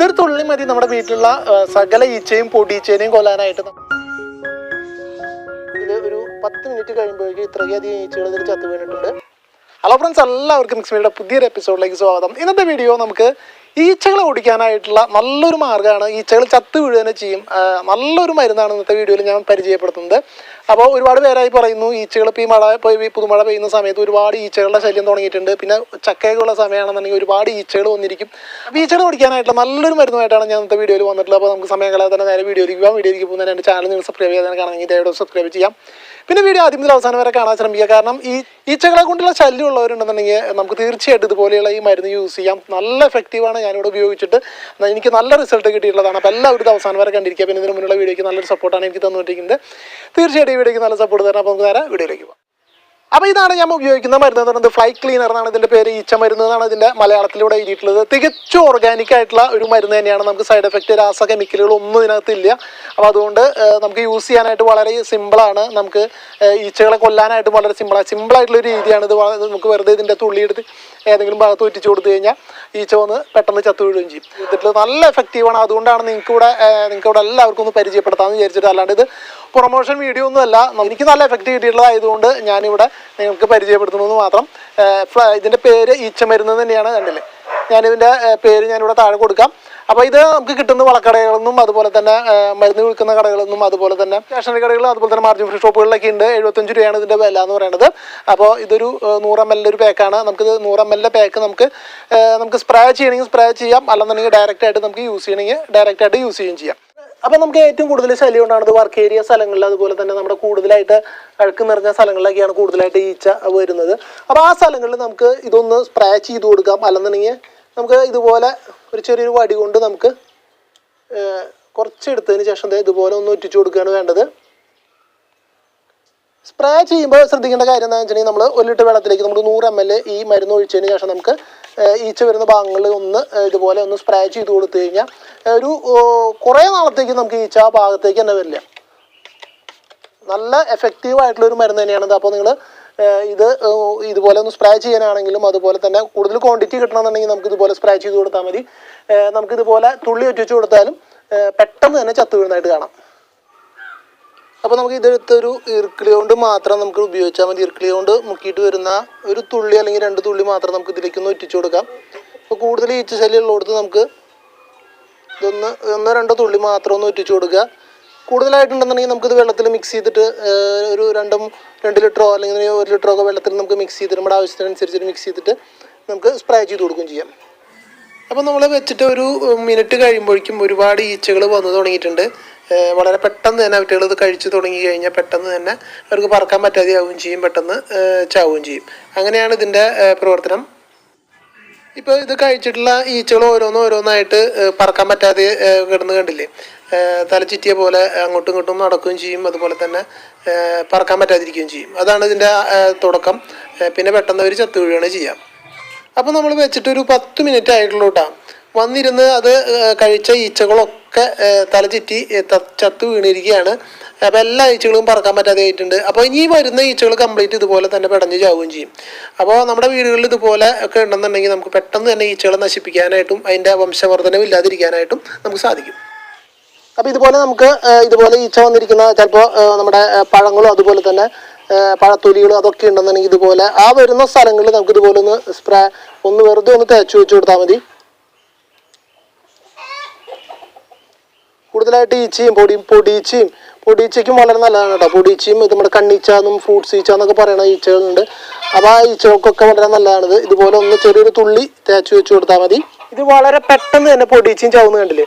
ഇതൊരു തുള്ളി മതി നമ്മുടെ വീട്ടിലുള്ള സകല ഈച്ചയും പൊടിയീച്ചേനെയും കൊല്ലാനായിട്ട്. ഇത് ഒരു പത്ത് മിനിറ്റ് കഴിയുമ്പോഴേക്കും ഇത്രയധികം ഈച്ചകൾ ഇതിൽ ചത്തു വീണിട്ടുണ്ട്. ഹലോ ഫ്രണ്ട്സ് എല്ലാവർക്കും മിക്സ് മീഡിയുടെ പുതിയൊരു എപ്പിസോഡിലേക്ക് സ്വാഗതം. ഇന്നത്തെ വീഡിയോ നമുക്ക് ഈച്ചകളെ ഓടിക്കാനായിട്ടുള്ള നല്ലൊരു മാർഗമാണ് ഈച്ചകൾ ചത്ത് വീഴുക ചെയ്യും. നല്ലൊരു മരുന്നാണ് ഇന്നത്തെ വീഡിയോയിൽ ഞാൻ പരിചയപ്പെടുത്തുന്നത്. അപ്പോൾ ഒരുപാട് പേരായി പറയുന്നു ഈച്ചകൾ ഇപ്പോൾ ഈ മഴ പുതുമഴ പെയ്യുന്ന സമയത്ത് ഒരുപാട് ഈച്ചകളുടെ ശല്യം തുടങ്ങിയിട്ടുണ്ട്. പിന്നെ ചക്കയൊക്കെ ഉള്ള സമയമാണെന്നുണ്ടെങ്കിൽ ഒരുപാട് ഈച്ചകൾ വന്നിരിക്കും. അപ്പോൾ ഈച്ചകൾ ഓടിക്കാനായിട്ടുള്ള നല്ലൊരു മരുന്നുമായിട്ടാണ് ഞാൻ ഇന്നത്തെ വീഡിയോയിൽ വന്നിട്ടുള്ളത്. അപ്പോൾ നമുക്ക് സമയം കളയാതെ തന്നെ നേരെ വീഡിയോയിലേക്ക് പോകാം. വീഡിയോയിലേക്ക് പോകുന്നതിന് എന്റെ ചാനൽ നിങ്ങൾ സബ്സ്ക്രൈബ് ചെയ്യാൻ കാണണമെങ്കിൽ ദയവായി സബ്സ്ക്രൈബ് ചെയ്യാം. പിന്നെ വീഡിയോ ആദ്യം മുതൽ അവസാനം വരെ കാണാൻ ശ്രമിക്കുക. കാരണം ഈ ഈച്ചകളെ കൊണ്ടുള്ള ശല്യം ഉള്ളവരുണ്ടെന്നുണ്ടെങ്കിൽ നമുക്ക് തീർച്ചയായിട്ടും ഇതുപോലെയുള്ള ഈ മരുന്ന് യൂസ് ചെയ്യാം. നല്ല എഫക്റ്റീവാണ് ഞാനിവിടെ ഉപയോഗിച്ചിട്ട്. എനിക്ക് നല്ല റിസൾട്ട് കിട്ടിയിട്ടുള്ളതാണ്. അപ്പോൾ എല്ലാവരും അവസാനം വരെ കണ്ടിരിക്കുക. പിന്നെ ഇതിന് മുന്നിലുള്ള വീഡിയോയ്ക്ക് നല്ലൊരു സപ്പോർട്ടാണ് എനിക്ക് തന്നുകൊണ്ടിരിക്കുന്നത്. തീർച്ചയായിട്ടും ഈ വീഡിയോയ്ക്ക് നല്ല സപ്പോർട്ട് തരണം. അപ്പോൾ നമുക്ക് നേരെ വീഡിയോയിലേക്ക് പോകാം. അപ്പോൾ ഇതാണ് ഞാൻ ഉപയോഗിക്കുന്ന മരുന്ന് എന്ന് പറയുന്നത് ഫ്ലൈ ക്ലീനർ എന്നാണ് ഇതിന്റെ പേര്. ഈച്ച മരുന്ന് എന്നാണ് ഇതിന്റെ മലയാളത്തിലൂടെ എഴുതിയിട്ടുള്ളത്. തികച്ചും ഓർഗാനിക് ആയിട്ടുള്ള ഒരു മരുന്ന് തന്നെയാണ്. നമുക്ക് സൈഡ് എഫക്റ്റ് രാസ കെമിക്കലുകളൊന്നും ഇതിനകത്തില്ല. അപ്പോൾ അതുകൊണ്ട് നമുക്ക് യൂസ് ചെയ്യാനായിട്ട് വളരെ സിമ്പിളാണ് നമുക്ക് ഈച്ചകളെ കൊല്ലാനായിട്ട് വളരെ സിമ്പിളാണ് സിമ്പിളായിട്ടുള്ള ഒരു രീതിയാണ് ഇത്. നമുക്ക് വെറുതെ ഇതിന്റെ തുള്ളി എടുത്ത് ഏതെങ്കിലും ഭാഗത്ത് ഒറ്റിച്ച് കൊടുത്തു കഴിഞ്ഞാൽ ഈച്ച വന്ന് പെട്ടെന്ന് ചത്തു വീഴുകയും ചെയ്യും. ഇതിൽ നല്ല എഫക്റ്റീവാണ് അതുകൊണ്ടാണ് നിങ്ങൾക്ക് ഇവിടെ നിങ്ങൾക്ക് ഇവിടെ എല്ലാവർക്കും ഒന്ന് പരിചയപ്പെടുത്താമെന്ന് വിചാരിച്ചിട്ട് അല്ലാണ്ട് ഇത് പ്രൊമോഷൻ വീഡിയോ ഒന്നും അല്ല. എനിക്ക് നല്ല എഫക്റ്റ് കിട്ടിയിട്ടുള്ളതായതുകൊണ്ട് ഞാനിവിടെ നിങ്ങൾക്ക് പരിചയപ്പെടുത്തുന്നത് മാത്രം ഇതിന്റെ പേര് ഈച്ച മരുന്ന് തന്നെയാണ് കണ്ടില്ലേ? ഞാനിതിന്റെ പേര് ഞാനിവിടെ താഴെ കൊടുക്കാം. അപ്പോൾ ഇത് നമുക്ക് കിട്ടുന്ന വളക്കടകളിൽ നിന്നും അതുപോലെ തന്നെ മരുന്ന് വിൽക്കുന്ന കടകളിൽ നിന്നും അതുപോലെ തന്നെ സ്റ്റേഷനറി കടകളിൽ അതുപോലെ തന്നെ മാർജിൻ ഫ്രീ ഷോപ്പുകളിലൊക്കെ ഉണ്ട്. എഴുപത്തഞ്ച് രൂപയാണ് ഇതിന്റെ വില എന്ന് പറയുന്നത് അപ്പോൾ ഇതൊരു നൂറ് എം എൽ ഒരു പാക്കാണ് നമുക്കിത് നൂറ് എം എൽ പാക്ക് നമുക്ക് നമുക്ക് സ്പ്രേ ചെയ്യണമെങ്കിൽ സ്പ്രേ ചെയ്യാം. അല്ലെന്നുണ്ടെങ്കിൽ ഡയറക്റ്റ് ആയിട്ട് നമുക്ക് യൂസ് ചെയ്യണമെങ്കിൽ ഡയറക്റ്റ് ആയിട്ട് യൂസ് ചെയ്യുകയും ചെയ്യാം. അപ്പോൾ നമുക്ക് ഏറ്റവും കൂടുതൽ ശല്യം ഉണ്ടാകുന്നത് വർക്ക് ഏരിയ സ്ഥലങ്ങളിൽ അതുപോലെ തന്നെ നമ്മുടെ കൂടുതലായിട്ട് അഴുക്ക് നിറഞ്ഞ സ്ഥലങ്ങളിലൊക്കെയാണ് കൂടുതലായിട്ട് ഈച്ച വരുന്നത്. അപ്പോൾ ആ സ്ഥലങ്ങളിൽ നമുക്ക് ഇതൊന്ന് സ്പ്രേ ചെയ്ത് കൊടുക്കാം. അല്ലെന്നുണ്ടെങ്കിൽ നമുക്ക് ഇതുപോലെ ഒരു ചെറിയൊരു വടി കൊണ്ട് നമുക്ക് കുറച്ച് എടുത്തതിന് ശേഷം ഇതുപോലെ ഒന്ന് ഒറ്റിച്ചു കൊടുക്കുകയാണ് വേണ്ടത്. സ്പ്രേ ചെയ്യുമ്പോൾ ശ്രദ്ധിക്കേണ്ട കാര്യം എന്താണെന്ന് വെച്ചിട്ടുണ്ടെങ്കിൽ നമ്മൾ ഒരു ലിറ്റർ വെള്ളത്തിലേക്ക് നമ്മൾ നൂറ് എം എൽ ഈ മരുന്ന് ഒഴിച്ചതിന് ശേഷം നമുക്ക് ഈച്ച വരുന്ന ഭാഗങ്ങളിൽ ഒന്ന് ഇതുപോലെ ഒന്ന് സ്പ്രേ ചെയ്ത് കൊടുത്തു കഴിഞ്ഞാൽ ഒരു കുറേ നാളത്തേക്ക് നമുക്ക് ഈച്ച ആ ഭാഗത്തേക്ക് തന്നെ വരില്ല. നല്ല എഫക്റ്റീവ് ആയിട്ടുള്ള ഒരു മരുന്ന് തന്നെയാണിത് അപ്പോൾ നിങ്ങൾ ഇത് ഇതുപോലെ ഒന്ന് സ്പ്രേ ചെയ്യാനാണെങ്കിലും അതുപോലെ തന്നെ കൂടുതൽ ക്വാണ്ടിറ്റി കിട്ടണമെന്നുണ്ടെങ്കിൽ നമുക്ക് ഇതുപോലെ സ്പ്രേ ചെയ്ത് കൊടുത്താൽ മതി. നമുക്ക് ഇതുപോലെ തുള്ളി ഒറ്റിച്ച് കൊടുത്താലും പെട്ടെന്ന് തന്നെ ചത്തു വീഴുന്നതായിട്ട് കാണാം. അപ്പോൾ നമുക്ക് ഇതെടുത്തൊരു ഇർക്കിളി കൊണ്ട് മാത്രം നമുക്ക് ഉപയോഗിച്ചാൽ മതി. ഇർക്കിളി കൊണ്ട് മുക്കിയിട്ട് വരുന്ന ഒരു തുള്ളി അല്ലെങ്കിൽ രണ്ട് തുള്ളി മാത്രം നമുക്ക് ഇതിലേക്ക് ഒന്ന് ഒറ്റിച്ചു കൊടുക്കാം. അപ്പോൾ കൂടുതൽ ഈച്ച ശല്യം ഉള്ളിടത്ത് നമുക്ക് ഇതൊന്ന് ഒന്നോ രണ്ടോ തുള്ളി മാത്രം ഒന്ന് ഒറ്റിച്ചു കൊടുക്കുക. കൂടുതലായിട്ടുണ്ടെന്നുണ്ടെങ്കിൽ നമുക്കിത് വെള്ളത്തിൽ മിക്സ് ചെയ്തിട്ട് ഒരു രണ്ടും രണ്ട് ലിറ്ററോ അല്ലെങ്കിൽ ഒരു ലിറ്ററോ ഒക്കെ വെള്ളത്തിൽ നമുക്ക് മിക്സ് ചെയ്തിട്ട് നമ്മുടെ ആവശ്യത്തിനനുസരിച്ചിട്ട് മിക്സ് ചെയ്തിട്ട് നമുക്ക് സ്പ്രേ ചെയ്ത് കൊടുക്കുകയും ചെയ്യാം. അപ്പോൾ നമ്മൾ വെച്ചിട്ട് ഒരു മിനിറ്റ് കഴിയുമ്പോഴേക്കും ഒരുപാട് ഈച്ചകൾ വന്നു തുടങ്ങിയിട്ടുണ്ട്. വളരെ പെട്ടെന്ന് തന്നെ അവറ്റകൾ ഇത് കഴിച്ചു തുടങ്ങി കഴിഞ്ഞാൽ പെട്ടെന്ന് തന്നെ അവർക്ക് പറക്കാൻ പറ്റാതെയാവുകയും ചെയ്യും പെട്ടെന്ന് ചാവുകയും ചെയ്യും. അങ്ങനെയാണ് ഇതിന്റെ പ്രവർത്തനം. ഇപ്പോൾ ഇത് കഴിച്ചിട്ടുള്ള ഈച്ചകൾ ഓരോന്നും ഓരോന്നായിട്ട് പറക്കാൻ പറ്റാതെ കിടന്ന് കണ്ടില്ലേ? ഏഹ് പോലെ അങ്ങോട്ടും ഇങ്ങോട്ടും നടക്കുകയും ചെയ്യും. അതുപോലെ തന്നെ പറക്കാൻ പറ്റാതിരിക്കുകയും ചെയ്യും. അതാണ് ഇതിന്റെ തുടക്കം. പിന്നെ പെട്ടെന്ന് അവർ ചത്തു വീഴുകയാണ് ചെയ്യാം. അപ്പോൾ നമ്മൾ വെച്ചിട്ട് ഒരു പത്ത് മിനിറ്റ് ആയിട്ടുള്ളൂ കേട്ടോ വന്നിരുന്ന് അത് കഴിച്ച ഈച്ചകളൊക്കെ തലചുറ്റി ചത്ത് വീണിരിക്കുകയാണ്. അപ്പോൾ എല്ലാ ഈച്ചകളും പറക്കാൻ പറ്റാതെ ആയിട്ടുണ്ട്. അപ്പോൾ ഇനി വരുന്ന ഈച്ചകൾ കംപ്ലീറ്റ് ഇതുപോലെ തന്നെ പെടഞ്ഞ് ചാവുകയും ചെയ്യും. അപ്പോൾ നമ്മുടെ വീടുകളിൽ ഇതുപോലെ ഒക്കെ ഉണ്ടെന്നുണ്ടെങ്കിൽ നമുക്ക് പെട്ടെന്ന് തന്നെ ഈച്ചകളെ നശിപ്പിക്കാനായിട്ടും അതിന്റെ വംശവർദ്ധനവും ഇല്ലാതിരിക്കാനായിട്ടും നമുക്ക് സാധിക്കും. അപ്പോൾ ഇതുപോലെ നമുക്ക് ഇതുപോലെ ഈച്ച വന്നിരിക്കുന്ന ചിലപ്പോൾ നമ്മുടെ പഴങ്ങളും അതുപോലെ തന്നെ പഴത്തൊലികളും അതൊക്കെ ഉണ്ടെന്നുണ്ടെങ്കിൽ ഇതുപോലെ ആ വരുന്ന സ്ഥലങ്ങളിൽ നമുക്ക് ഇതുപോലെ ഒന്ന് സ്പ്രേ ഒന്ന് വെറുതെ ഒന്ന് തേച്ച് വെച്ച് കൊടുത്താൽ മതി. കൂടുതലായിട്ട് ഈച്ചയും പൊടി പൊടിയീച്ചയും പൊടിയീച്ചയ്ക്കും വളരെ നല്ലതാണ് കേട്ടോ. പൊടിയീച്ചയും ഇത് നമ്മുടെ കണ്ണീച്ച എന്നും ഫ്രൂട്ട്സ് ഈച്ച എന്നൊക്കെ പറയുന്ന ഈച്ചകളുണ്ട്. അപ്പോൾ ആ ഈച്ചകൾക്കൊക്കെ വളരെ നല്ലതാണിത്. ഇതുപോലെ ഒന്ന് ചെറിയൊരു തുള്ളി തേച്ച് വെച്ച് കൊടുത്താൽ മതി. ഇത് വളരെ പെട്ടെന്ന് തന്നെ പൊടിയീച്ചയും ചാവുന്ന കണ്ടില്ലേ?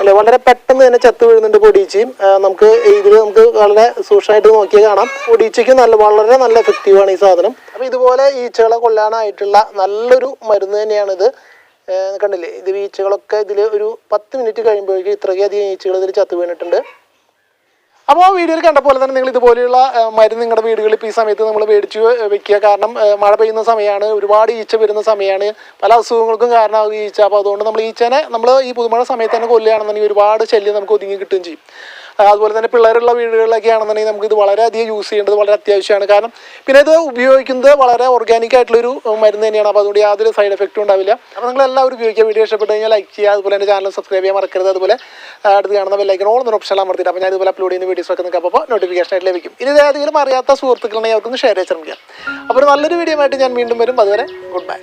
അല്ലെ വളരെ പെട്ടെന്ന് തന്നെ ചത്തു വീഴുന്നുണ്ട് പൊടിയിച്ചയും നമുക്ക് ഇതിൽ നമുക്ക് വളരെ സൂക്ഷ്മമായിട്ട് നോക്കിയാൽ കാണാം. പൊടിയിച്ചയ്ക്ക് നല്ല വളരെ നല്ല എഫക്റ്റീവാണ് ഈ സാധനം. അപ്പോൾ ഇതുപോലെ ഈച്ചകളെ കൊല്ലാനായിട്ടുള്ള നല്ലൊരു മരുന്ന് തന്നെയാണ് ഇത് കണ്ടില്ലേ? ഇത് ഈച്ചകളൊക്കെ ഇതിൽ ഒരു പത്ത് മിനിറ്റ് കഴിയുമ്പോഴേക്കും ഇത്രയധികം ഈച്ചകൾ ഇതിൽ ചത്തു വീണിട്ടുണ്ട്. അപ്പോൾ ആ വീഡിയോയിൽ കണ്ട പോലെ തന്നെ നിങ്ങൾ ഇതുപോലെയുള്ള മരുന്ന് നിങ്ങളുടെ വീടുകളിൽ ഇപ്പോൾ ഈ സമയത്ത് നമ്മൾ മേടിച്ച് വെക്കുക. കാരണം മഴ പെയ്യുന്ന സമയമാണ് ഒരുപാട് ഈച്ച വരുന്ന സമയമാണ് പല അസുഖങ്ങൾക്കും കാരണമാകും ഈച്ച. അപ്പോൾ അതുകൊണ്ട് നമ്മൾ ഈച്ചനെ നമ്മൾ ഈ പുതുമഴ സമയത്ത് തന്നെ കൊല്ലുകയാണെന്നുണ്ടെങ്കിൽ ഒരുപാട് ശല്യം നമുക്ക് ഒതുങ്ങി കിട്ടുകയും ചെയ്യും. അതുപോലെ തന്നെ പിള്ളേരുള്ള വീടുകളിലൊക്കെ ആണെന്നുണ്ടെങ്കിൽ നമുക്ക് ഇത് വളരെയധികം യൂസ് ചെയ്യേണ്ടത് വളരെ അത്യാവശ്യമാണ്. കാരണം പിന്നെ ഇത് ഉപയോഗിക്കുന്നത് വളരെ ഓർഗാനിക് ആയിട്ടുള്ളൊരു മരുന്ന് തന്നെയാണ്. അപ്പോൾ അതുകൊണ്ട് യാതൊരു സൈഡ് എഫക്റ്റും ഉണ്ടാവില്ല. അപ്പോൾ നിങ്ങൾ എല്ലാവരും ഉപയോഗിക്കുക. വീഡിയോ ഇഷ്ടപ്പെട്ട് കഴിഞ്ഞാൽ ലൈക്ക് ചെയ്യുക. അതുപോലെ തന്നെ ചാനൽ സബ്സ്ക്രൈബ് ചെയ്യാൻ മറക്കരുത്. അതുപോലെ അടുത്ത് കാണുന്ന ബെല്ലൈക്കൺ ഓൾ എന്നൊരു ഓപ്ഷൻ അമർത്തിയിട്ട് അപ്പോൾ ഞാൻ ഇതുപോലെ അപ്ലോഡ് ചെയ്യുന്ന വീഡിയോസ് ഒക്കെ നിങ്ങൾക്ക് അപ്പോൾ നോട്ടിഫിക്കേഷൻ ആയിട്ട് ലഭിക്കും. ഇനി ഏതെങ്കിലും അറിയാത്ത സുഹൃത്തുക്കളെ അവർക്കൊന്ന് ഷെയർ ചെയ്ത് ശ്രമിക്കാം. അപ്പോൾ നല്ലൊരു വീഡിയോ ആയിട്ട് ഞാൻ വീണ്ടും വരും. അതുവരെ ഗുഡ് ബൈ